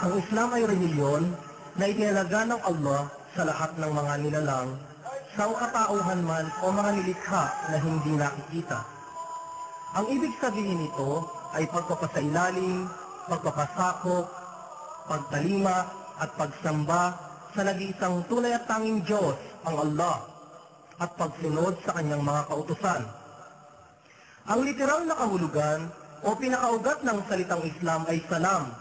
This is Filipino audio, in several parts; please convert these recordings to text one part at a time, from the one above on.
Ang Islam ay reliyon na itinalaga ng Allah sa lahat ng mga nilalang, sa katauhan man o mga nilikha na hindi nakikita. Ang ibig sabihin nito ay pagpapasailalim, pagpapasakop, pagtalima at pagsamba sa nag-iisang tunay at tanging Diyos, ang Allah, at pagsunod sa kanyang mga kautusan. Ang literal na kahulugan o pinakaugat ng salitang Islam ay salam,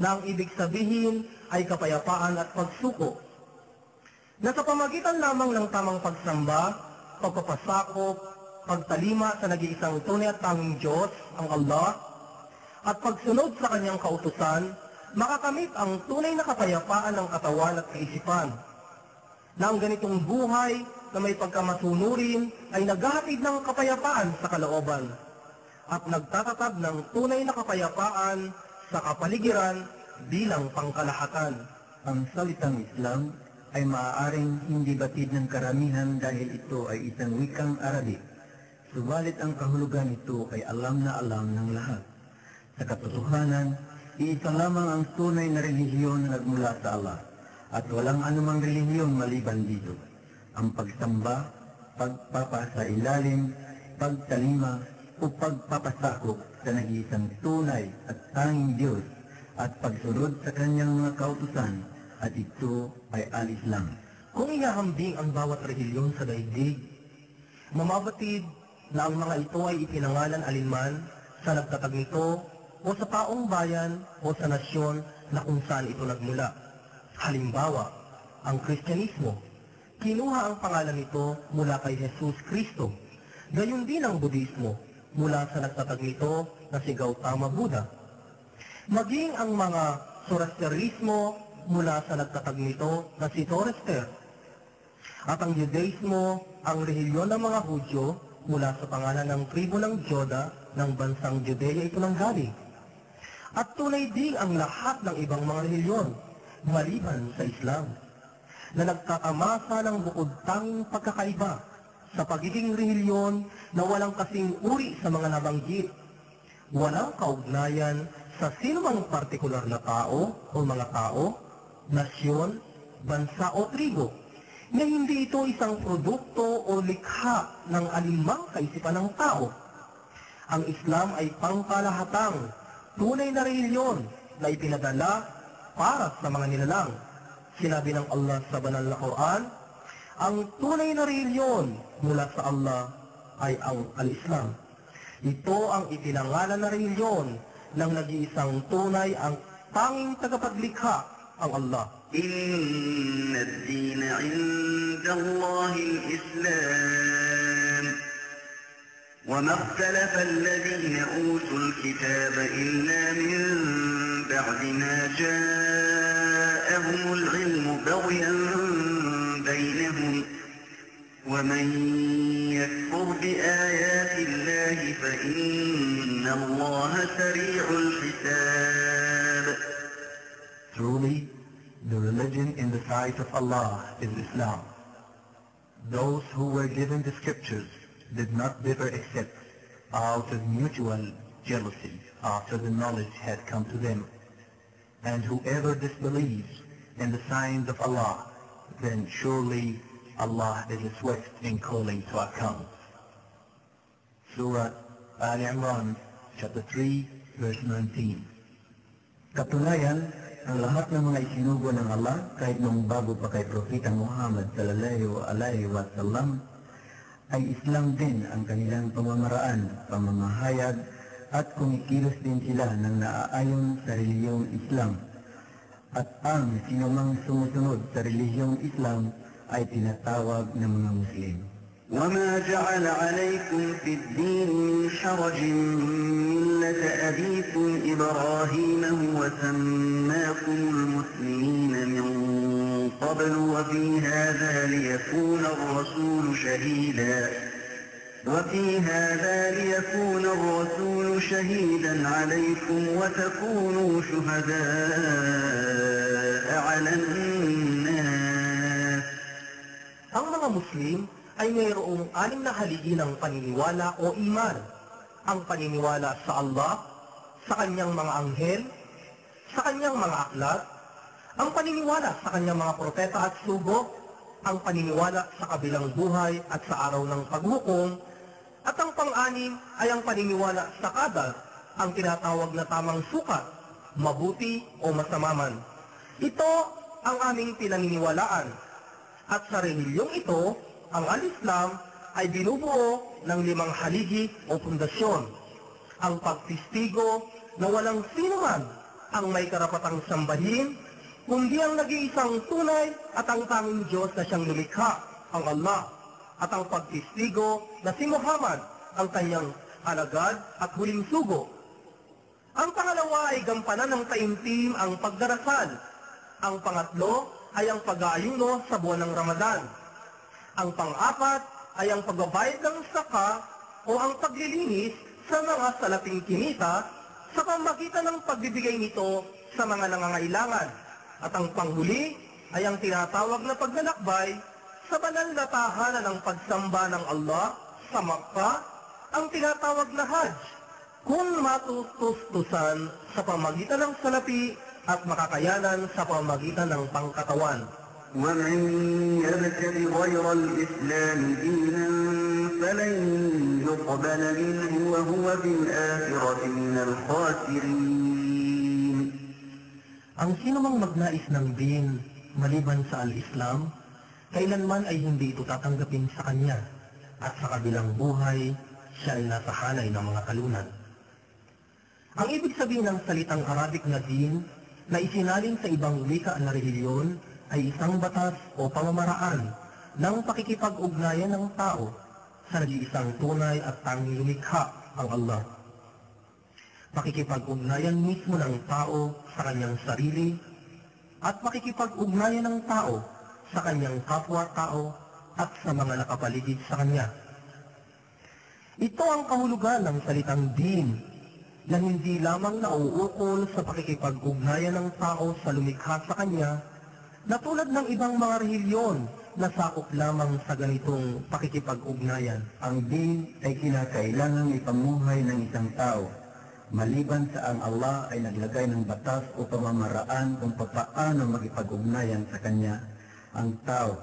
na ang ibig sabihin ay kapayapaan at pagsuko. Na sa pamagitan lamang ng tamang pagsamba, pagpapasakop, pagtalima sa nag-iisang tunay at tanging Diyos, ang Allah, at pagsunod sa kanyang kautusan, makakamit ang tunay na kapayapaan ng katawan at kaisipan. Na ang ganitong buhay na may pagkamasunurin ay naghahatid ng kapayapaan sa kalooban at nagtatatag ng tunay na kapayapaan sa kapaligiran bilang pangkalahatan. Ang salitang Islam ay maaaring hindi batid ng karamihan dahil ito ay isang wikang Arabic. Subalit ang kahulugan nito ay alam na alam ng lahat. Sa katotohanan, iisa lamang ang tunay na relihiyon na nagmula sa Allah at walang anumang relihiyon maliban dito. Ang pagsamba, pagpapasailalim, pagtalima o pagpapasakop sa nag-iisang tunay at tanging Diyos at pagsunod sa kanyang mga kautusan at ito ay al-Islam. Kung ihahambing ang bawat relihiyon sa daigdig, mamabatid na ang mga ito ay ipinangalan alinman sa nagtatag nito o sa taong bayan o sa nasyon na kung saan ito nagmula. Halimbawa, ang Kristyanismo, kinuha ang pangalan nito mula kay Jesus Kristo. Gayon din ang Budismo, mula sa nagtatag nito na si Gautama Buddha. Maging ang mga Zoroastrianismo mula sa nagtatag nito na si Zoroaster. At ang Judaismo, ang relihiyon ng mga Hudyo mula sa pangalan ng tribo ng Joda ng bansang Judea ito nang galing. At tunay din ang lahat ng ibang mga relihiyon, maliban sa Islam, na nagtatamasa ng bukod tanging pagkakaiba sa pagiging relihiyon na walang kasing uri sa mga nabanggit. Walang kaugnayan sa sinumang partikular na tao o mga tao, nasyon, bansa o tribo, na hindi ito isang produkto o likha ng alimang kaisipan ng tao. Ang Islam ay pangkalahatang, tunay na reliyon na ipinadala para sa mga nilalang. Sinabi ng Allah sa banal na Quran, ang tunay na reliyon mula sa Allah ay ang al-Islam. Ito ang ipinangalan na reliyon ng nag-iisang tunay ang tanging tagapaglikha, ang Allah. إن الدين عند الله الإسلام وما اختلف الذين أوتوا الكتاب إلا من بعد ما جاءهم العلم بغيا بينهم ومن يكفر بآيات الله فإن الله سريع الحساب Truly, the religion in the sight of Allah is Islam. Those who were given the scriptures did not differ except out of mutual jealousy after the knowledge had come to them. And whoever disbelieves in the signs of Allah, then surely Allah is swift in calling to account. Surah Ali Imran, chapter 3, verse 19. Katunayan, ang lahat ng mga isinugo ng Allah, kahit nung bago pa kay Propeta Muhammad sallallahu alaihi wasallam, ay Islam din ang kanilang pamamaraan, pamamahayag, at kumikilos din sila ng naaayon sa reliyong Islam. At ang sinumang sumusunod sa reliyong Islam ay tinatawag ng mga Muslim. وما جعل عليكم في الدين من حرج ملة أبيكم إبراهيم هو سماكم المسلمين من قبل وفي هذا ليكون الرسول شهيدا وفي هذا ليكون الرسول شهيدا عليكم وتكونوا شهداء Muslim ay mayroong anim na haligi ng paniniwala o iman. Ang paniniwala sa Allah, sa kanyang mga anghel, sa kanyang mga aklat, ang paniniwala sa kanyang mga propeta at sugo, ang paniniwala sa kabilang buhay at sa araw ng paghukom, at ang pang-anim ay ang paniniwala sa kadal, ang tinatawag na tamang sukat, mabuti o masamaman. Ito ang aming pinaniniwalaan. At sa relilyong ito, ang al-Islam ay binubuo ng limang haligi o pundasyon. Ang pagtistigo na walang sino man ang may karapatang sambahin, kundi ang nag-iisang tunay at ang tanging Diyos na siyang lumikha, ang Allah. At ang pagtistigo na si Muhammad, ang kanyang alagad at huling sugo. Ang pangalawa ay gampanan ng taimtim ang pagdarasal. Ang pangatlo ay ang pag-aayuno sa buwan ng Ramadan. Ang pang-apat ay ang pagbabayad ng saka o ang paglilinis sa mga salaping kinita sa pamagitan ng pagbibigay nito sa mga nangangailangan. At ang panghuli ay ang tinatawag na paglalakbay sa banal na tahanan ng pagsamba ng Allah sa Makkah, ang tinatawag na Hajj, kung matutustusan sa pamagitan ng salapi at makakayanan sa pamagitan ng pangkatawan. ومن يبتغ غير الإسلام دينا فلن يقبل منه وهو في الآخرة من الخاسرين Ang sino mang magnais ng din maliban sa al-Islam, kailanman ay hindi ito tatanggapin sa kanya at sa kabilang buhay, siya ay nasa hanay ng mga kalunan. Ang ibig sabihin ng salitang Arabic na din na isinalin sa ibang wika na relihiyon ay isang batas o pamamaraan ng pakikipag-ugnayan ng tao sa nag-iisang tunay at tanging lumikha ang Allah makikipag-ugnayan mismo ng tao sa kanyang sarili at makikipag-ugnayan ng tao sa kanyang kapwa-tao at sa mga nakapaligid sa kanya. Ito ang kahulugan ng salitang din na hindi lamang nauukol sa pakikipag-ugnayan ng tao sa lumikha sa kanya na tulad ng ibang mga relihiyon na sakop lamang sa ganitong pakikipag-ugnayan. Ang din ay kinakailangang ipamuhay ng isang tao maliban sa ang Allah ay naglagay ng batas o pamamaraan kung papaano makipag-ugnayan sa Kanya ang tao.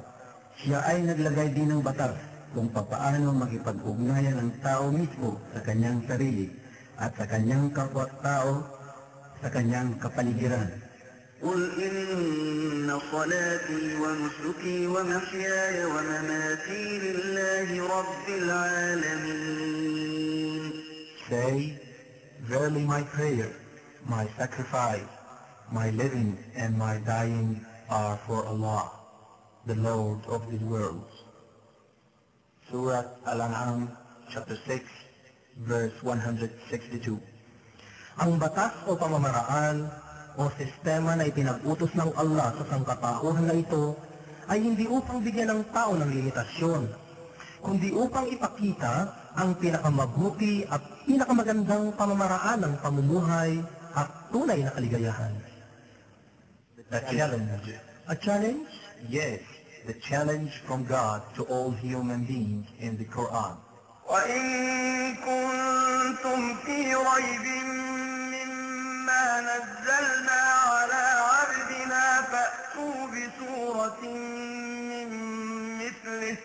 Siya ay naglagay din ng batas kung papaano makipag-ugnayan ang tao mismo sa kanyang sarili at sa kanyang kapwa-tao sa kanyang kapaligiran. قل إن صلاتي ونسكي ومحياي ومماتي لله رب العالمين Say, Verily my prayer, my sacrifice, my living and my dying are for Allah, the Lord of the worlds. Surah Al-An'am, chapter 6, verse 162. Ang batas o pamamaraan o sistema na ipinag-utos ng Allah sa sangkatauhan na ito ay hindi upang bigyan ng tao ng limitasyon, kundi upang ipakita ang pinakamabuti at pinakamagandang pamamaraan ng pamumuhay at tunay na kaligayahan. The challenge. A challenge? Yes, the challenge from God to all human beings in the Quran. وإن كنتم في ريب مما نزلنا على عبدنا فأتوا بسورة من مثله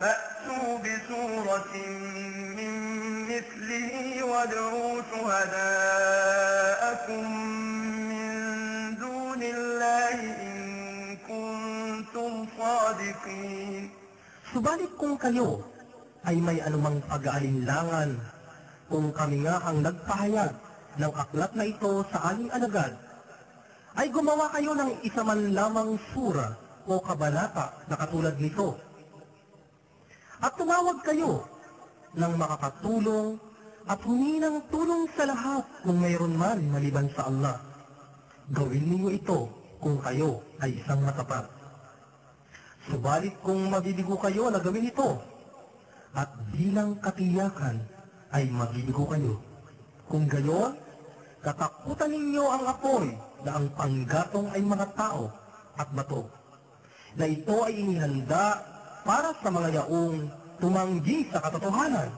فأتوا بسورة من مثله وادعوا شهداءكم من دون الله إن كنتم صادقين. kung kayo ay may anumang pag-aalinlangan, kung kami nga ang nagpahayag ng aklat na ito sa aling alagad, ay gumawa kayo ng isa man lamang sura o kabanata na katulad nito. At tumawag kayo ng makakatulong at humingi ng tulong sa lahat kung mayroon man maliban sa Allah. Gawin ninyo ito kung kayo ay isang matapat. Subalit kung mabibigo kayo na gawin ito, at bilang katiyakan ay mabibigo kayo. Kung gayon, katakutan ninyo ang apoy na ang panggatong ay mga tao at bato, na ito ay inihanda para sa mga yaong tumanggi sa katotohanan.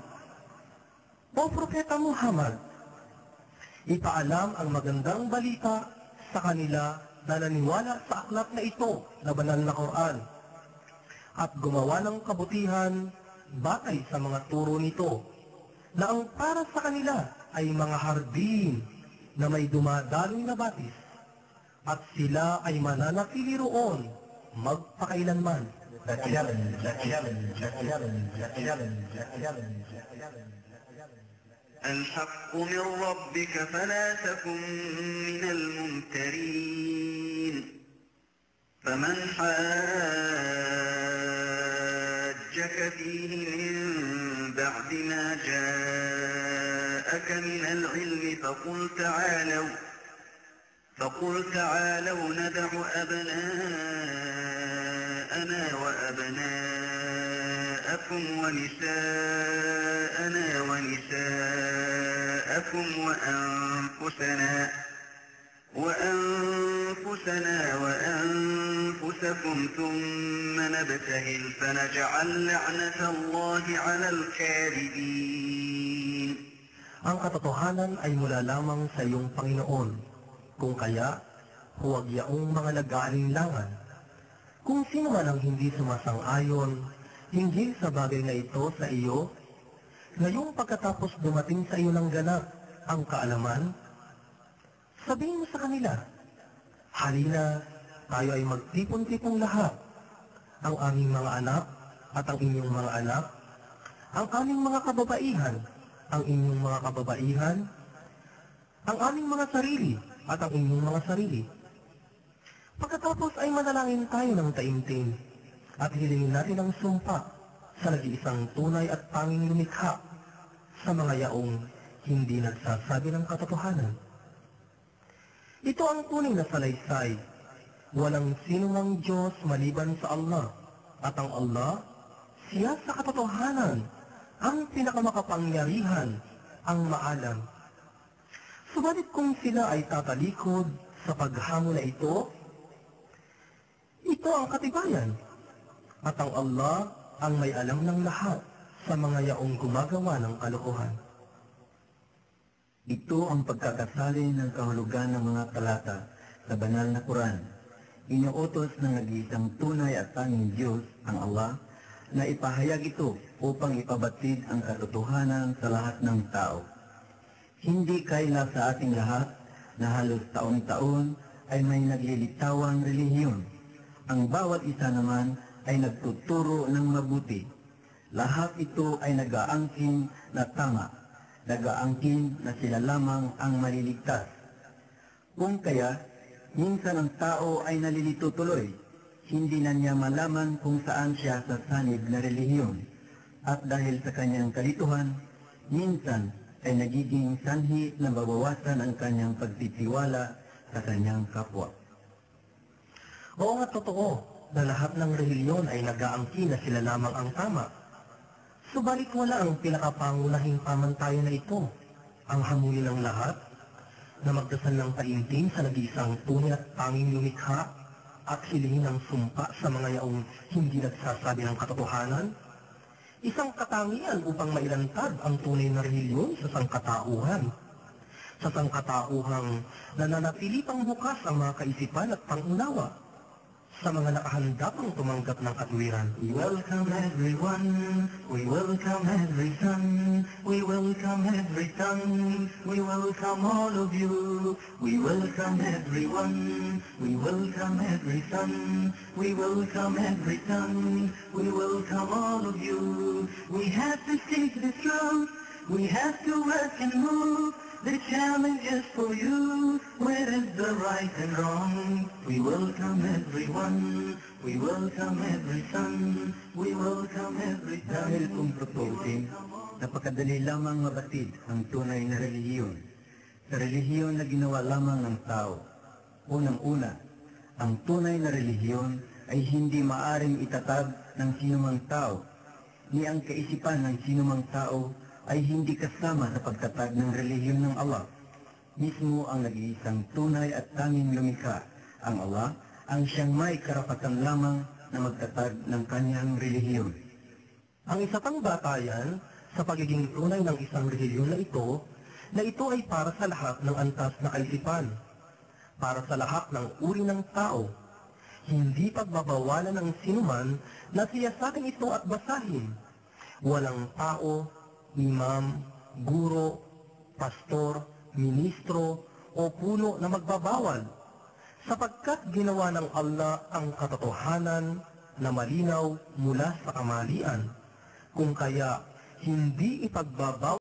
O Propeta Muhammad, Ipaalam ang magandang balita sa kanila na naniwala sa aklat na ito na banal na Quran at gumawa ng kabutihan batay sa mga turo nito na ang para sa kanila ay mga hardin na may dumadaloy na batis at sila ay mananatili roon magpakailanman. The challenge, the challenge, the challenge, the challenge, the challenge, the challenge. الحق من ربك فلا تكن من الممترين فمن فيه من بعد ما جاءك من العلم فقل تعالوا فقل تعالوا ندع أبناءنا وأبناءكم ونساءنا ونساءكم وأنفسنا وأنفسنا وأنفسكم ثم نبتهل فنجعل لعنة الله على الكاذبين Ang katotohanan ay mula lamang sa iyong Panginoon. Kung kaya, huwag yaong mga nag-aalinlangan. Kung sino man ang hindi sumasang-ayon, hinggil sa bagay na ito sa iyo, ngayong pagkatapos dumating sa iyo ng ganap ang kaalaman, sabihin mo sa kanila, Halina, tayo ay magtipon-tipong lahat. Ang aming mga anak at ang inyong mga anak, ang aming mga kababaihan, ang inyong mga kababaihan, ang aming mga sarili at ang inyong mga sarili. Pagkatapos ay manalangin tayo ng taimtim at hilingin natin ang sumpa sa nag-iisang tunay at tanging lumikha sa mga yaong hindi nagsasabi ng katotohanan. Ito ang tunay na salaysay. Walang sinumang Diyos maliban sa Allah at ang Allah, siya sa katotohanan, ang pinakamakapangyarihan, ang maalam. Subalit kung sila ay tatalikod sa paghamon na ito, ito ang katibayan. At ang Allah ang may alam ng lahat sa mga yaong gumagawa ng kalokohan. Ito ang pagkakasali ng kahulugan ng mga talata sa banal na Quran. Inuutos ng nag-iisang tunay at tanging Diyos, ang Allah, na ipahayag ito upang ipabatid ang katotohanan sa lahat ng tao. Hindi kaila sa ating lahat na halos taon-taon ay may naglilitawang relihiyon. Ang bawat isa naman ay nagtuturo ng mabuti. Lahat ito ay nag-aangkin na tama, nag-aangkin na sila lamang ang maliligtas. Kung kaya, minsan ang tao ay nalilito tuloy, hindi na niya malaman kung saan siya sasanib na relihiyon. At dahil sa kanyang kalituhan, minsan ay nagiging sanhi na babawasan ang kanyang pagtitiwala sa kanyang kapwa. Oo nga totoo na lahat ng relihiyon ay nag-aangkin na sila lamang ang tama. Subalit wala ang pinakapangunahing pamantayan na ito, ang hamuli ng lahat, na magdasal ng taimtim sa nag-iisang tunay at tanging lumikha at hilingin ng sumpa sa mga yaong hindi nagsasabi ng katotohanan, isang katangian upang mailantad ang tunay na relihiyon sa sangkatauhan. Sa sangkatauhang nananatili pang bukas ang mga kaisipan at pangunawa mga tumanggap ng katwiran. We welcome everyone, we welcome every son, we welcome every tongue, we welcome all of you, we welcome everyone, we welcome every son, we welcome every tongue, we welcome all of you. We have to seek the truth, we have to work and move, the challenge is for you. Where is the right and wrong? We welcome everyone. We welcome every son. We welcome every Dahil kung tutusin, napakadali lamang mabatid ang tunay na relihiyon. Sa relihiyon na ginawa lamang ng tao. Unang-una, ang tunay na relihiyon ay hindi maaring itatag ng sinumang tao, ni ang kaisipan ng sinumang tao ay hindi kasama sa pagtatag ng relihiyon ng Allah. Mismo ang nag-iisang tunay at tanging lumikha, ang Allah, ang siyang may karapatan lamang na magtatag ng kanyang relihiyon. Ang isa pang batayan sa pagiging tunay ng isang relihiyon na ito, na ito ay para sa lahat ng antas na kaisipan, para sa lahat ng uri ng tao, hindi pagbabawalan ng sinuman na siyasatin ito at basahin. Walang tao, imam, guro, pastor, ministro, o puno na magbabawal, sapagkat ginawa ng Allah ang katotohanan na malinaw mula sa kamalian. Kung kaya hindi ipagbabaw